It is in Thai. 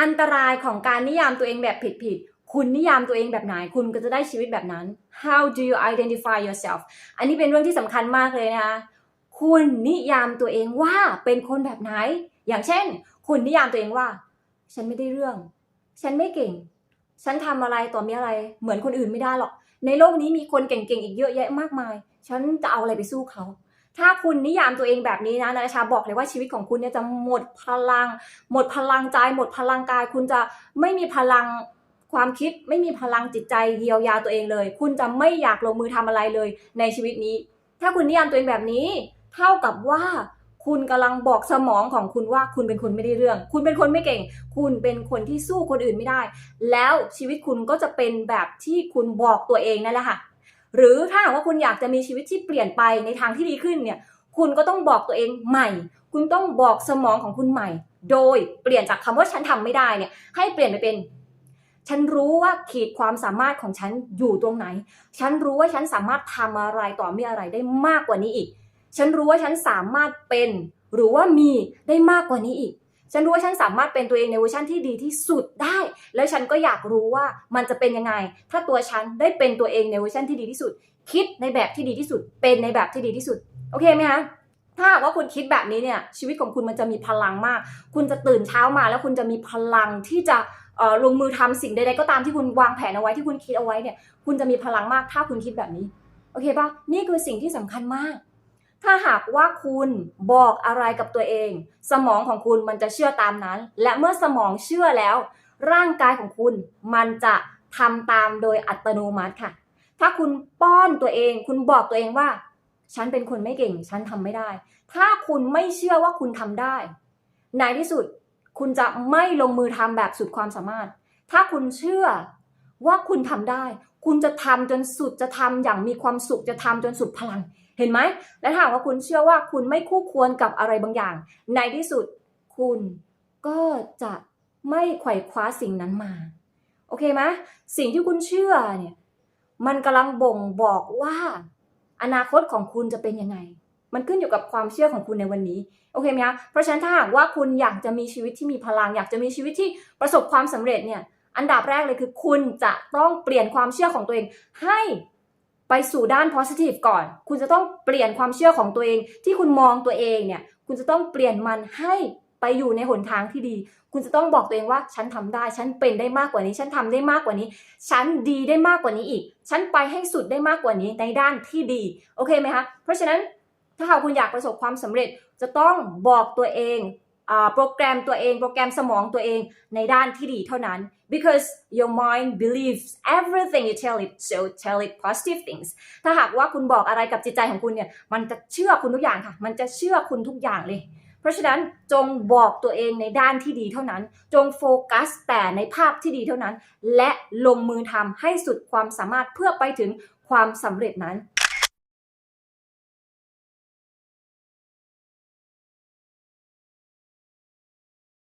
อันตรายของการนิยามตัวเองแบบผิดๆ คุณนิยามตัวเองแบบไหน คุณก็จะได้ชีวิตแบบนั้น how do you identify yourself อันนี้เป็นเรื่องที่สำคัญมากเลยนะคะ คุณนิยามตัวเองว่าเป็นคนแบบไหน อย่างเช่น คุณนิยามตัวเองว่า ฉันไม่ได้เรื่อง ฉันไม่เก่ง ฉันทำอะไรต่อมีอะไร เหมือนคนอื่นไม่ได้หรอก ในโลกนี้มีคนเก่งๆ อีกเยอะแยะมากมาย ฉันจะเอาอะไรไปสู้เขา ถ้าคุณนิยามตัวเองแบบนี้นะนาชาบอกเลยว่าชีวิตของคุณเนี่ยจะหมดพลัง หมดพลังใจหมดพลังกาย คุณจะไม่มีพลังความคิดไม่มีพลังจิตใจเยียวยาตัวเองเลย คุณจะไม่อยากลงมือทำอะไรเลยในชีวิตนี้ ถ้าคุณนิยามตัวเองแบบนี้ เท่ากับว่าคุณกำลังบอกสมองของคุณว่าคุณเป็นคนไม่ได้เรื่อง คุณเป็นคนไม่เก่ง คุณเป็นคนที่สู้คนอื่นไม่ได้ แล้วชีวิตคุณก็จะเป็นแบบที่คุณบอกตัวเองนั่นแหละค่ะ หรือถ้าหากว่าคุณอยากจะมีชีวิตที่เปลี่ยนไปในทางที่ดีขึ้นเนี่ยคุณก็ต้องบอกตัวเองใหม่ คุณต้องบอกสมองของคุณใหม่ โดยเปลี่ยนจากคำว่าฉันทำไม่ได้เนี่ยให้เปลี่ยนไปเป็น ฉันรู้ว่าขีดความสามารถของฉันอยู่ตรงไหน ฉันรู้ว่าฉันสามารถทำอะไรต่อมีอะไรได้มากกว่านี้อีก ฉันรู้ว่าฉันสามารถเป็น หรือว่ามีได้มากกว่านี้อีก ฉันรู้ว่าฉันสามารถเป็นตัวเองในเวอร์ชันที่ดีที่สุดได้ แล้วฉันก็อยากรู้ว่ามันจะเป็นยังไง ถ้าตัวฉันได้เป็นตัวเองในเวอร์ชันที่ดีที่สุด คิดในแบบที่ดีที่สุด เป็นในแบบที่ดีที่สุด โอเคไหมคะถ้าว่าคุณคิดแบบนี้เนี่ยชีวิตของคุณมันจะมีพลังมาก คุณจะตื่นเช้ามาแล้วคุณจะมีพลังที่จะเอ่อลงมือทำสิ่งใดๆก็ตามที่คุณวางแผนเอาไว้ที่คุณคิดเอาไว้เนี่ย คุณจะมีพลังมากถ้าคุณคิดแบบนี้ โอเคปะนี่คือสิ่งที่สำคัญมาก ถ้าหากว่าคุณบอกอะไรกับตัวเอง สมองของคุณมันจะเชื่อตามนั้น และเมื่อสมองเชื่อแล้ว ร่างกายของคุณมันจะทำตามโดยอัตโนมัติค่ะ ถ้าคุณป้อนตัวเอง คุณบอกตัวเองว่า ฉันเป็นคนไม่เก่ง ฉันทำไม่ได้ ถ้าคุณไม่เชื่อว่าคุณทำได้ ในที่สุดคุณจะไม่ลงมือทำแบบสุดความสามารถ ถ้าคุณเชื่อว่าคุณทำได้ คุณจะทำจนสุดจะทำอย่างมีความสุขจะทำจนสุดพลัง เห็นไหม และถ้าหากว่าคุณเชื่อว่าคุณไม่คู่ควรกับอะไรบางอย่าง ในที่สุดคุณก็จะไม่ไขว่คว้าสิ่งนั้นมา โอเคไหมสิ่งที่คุณเชื่อเนี่ยมันกำลังบ่งบอกว่า อนาคตของคุณจะเป็นยังไง มันขึ้นอยู่กับความเชื่อของคุณในวันนี้ โอเคไหมคะเพราะฉะนั้นถ้าหากว่าคุณอยากจะมีชีวิตที่มีพลัง อยากจะมีชีวิตที่ประสบความสำเร็จเนี่ย อันดับแรกเลยคือ คุณจะต้องเปลี่ยนความเชื่อของตัวเอง ให้ ไปสู่ด้าน positive ก่อน คุณจะต้องเปลี่ยนความเชื่อของตัวเอง ที่คุณมองตัวเองเนี่ย คุณจะต้องเปลี่ยนมันให้ไปอยู่ในหนทางที่ดี คุณจะต้องบอกตัวเองว่าฉันทำได้ ฉันเป็นได้มากกว่านี้ ฉันทำได้มากกว่านี้ ฉันดีได้มากกว่านี้อีก ฉันไปให้สุดได้มากกว่านี้ในด้านที่ดี โอเคไหมคะ เพราะฉะนั้นถ้าหากคุณอยากประสบความสำเร็จจะต้องบอกตัวเอง โปรแกรมตัวเอง โปรแกรมสมองตัวเองในด้านที่ดีเท่านั้น because your mind believes everything you tell it so tell it positive things ถ้าหากว่าคุณบอกอะไรกับจิตใจของคุณเนี่ย มันจะเชื่อคุณทุกอย่างค่ะ มันจะเชื่อคุณทุกอย่างเลย เพราะฉะนั้นจงบอกตัวเองในด้านที่ดีเท่านั้น จงโฟกัสแต่ในภาพที่ดีเท่านั้น และลงมือทำให้สุดความสามารถเพื่อไปถึงความสำเร็จนั้น